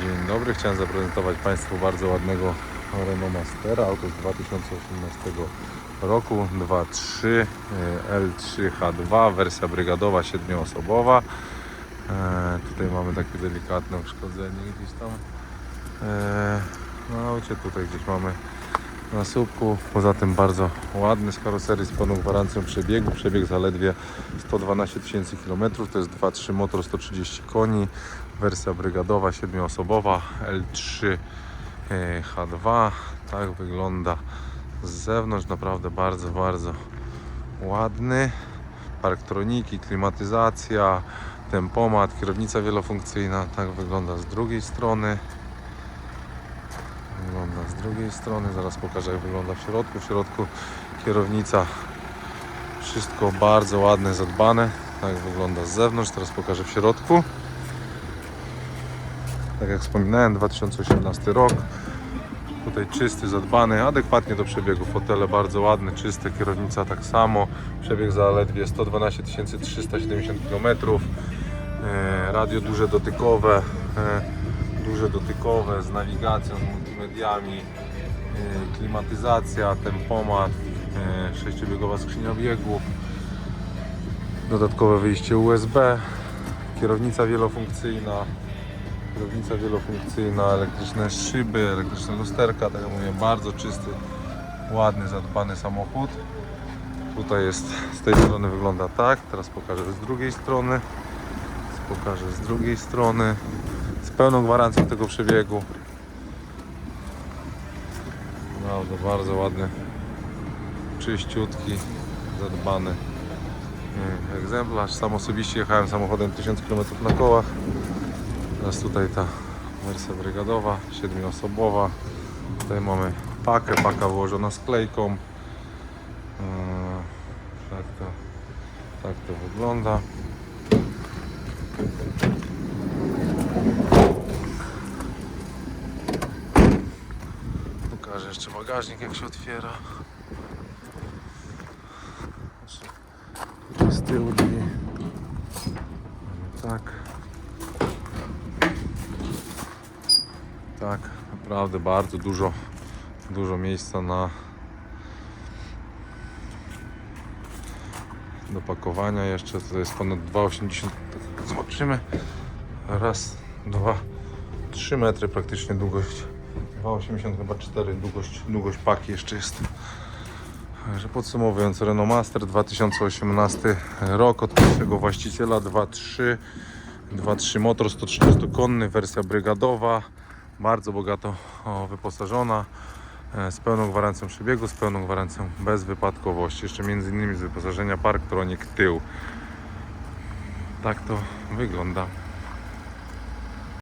Dzień dobry, chciałem zaprezentować Państwu bardzo ładnego Renault Mastera, auto z 2018 roku, 2.3 e, L3H2, wersja brygadowa, 7-osobowa. E, tutaj mamy takie delikatne uszkodzenie gdzieś tam e, na aucie, tutaj gdzieś mamy na słupku, poza tym bardzo ładny z karoserii z pełną gwarancją przebiegu, przebieg zaledwie 112 tysięcy km, to jest 2.3 motor 130 koni, wersja brygadowa 7-osobowa L3 e, H2, tak wygląda z zewnątrz, naprawdę bardzo, bardzo ładny, parktroniki, klimatyzacja, tempomat, kierownica wielofunkcyjna, tak wygląda z drugiej strony z drugiej strony. Zaraz pokażę jak wygląda w środku. W środku kierownica. Wszystko bardzo ładne, zadbane. Tak wygląda z zewnątrz. Teraz pokażę w środku. Tak jak wspominałem, 2018 rok. Tutaj czysty, zadbany, adekwatnie do przebiegu. Fotele bardzo ładne, czyste, kierownica tak samo. Przebieg zaledwie 112 370 km. E, Radio duże dotykowe. Duże dotykowe z nawigacją, z multimediami, yy, klimatyzacja, tempomat, yy, sześciobiegowa skrzynia biegów, dodatkowe wyjście USB, kierownica wielofunkcyjna, kierownica wielofunkcyjna, elektryczne szyby, elektryczne lusterka, tak jak mówię, bardzo czysty, ładny, zadbany samochód. Tutaj jest, z tej strony wygląda tak, teraz pokażę z drugiej strony, pokażę z drugiej strony pełną gwarancją tego przebiegu. Naprawdę bardzo ładny, czyściutki, zadbany e, egzemplarz. Sam osobiście jechałem samochodem 1000 km na kołach. Teraz tutaj ta wersja brygadowa, 7-osobowa. Tutaj mamy pakę, paka wyłożona sklejką. E, Tak to, tak to wygląda. Pokażę jeszcze bagażnik jak się otwiera. Z tyłu drzwi. Tak. Tak, naprawdę bardzo dużo, dużo miejsca na do pakowania jeszcze. To jest ponad 2,80 tak Zobaczymy. Raz, dwa, trzy metry praktycznie długość. 2,80 chyba 4 długość, długość paki jeszcze jest. Także podsumowując, Renault Master 2018 rok od pierwszego właściciela 2.3 2.3 motor 130-konny, wersja brygadowa, bardzo bogato wyposażona, e, z pełną gwarancją przebiegu, z pełną gwarancją bezwypadkowości. Jeszcze między innymi z wyposażenia Parktronic tył. Tak to wygląda.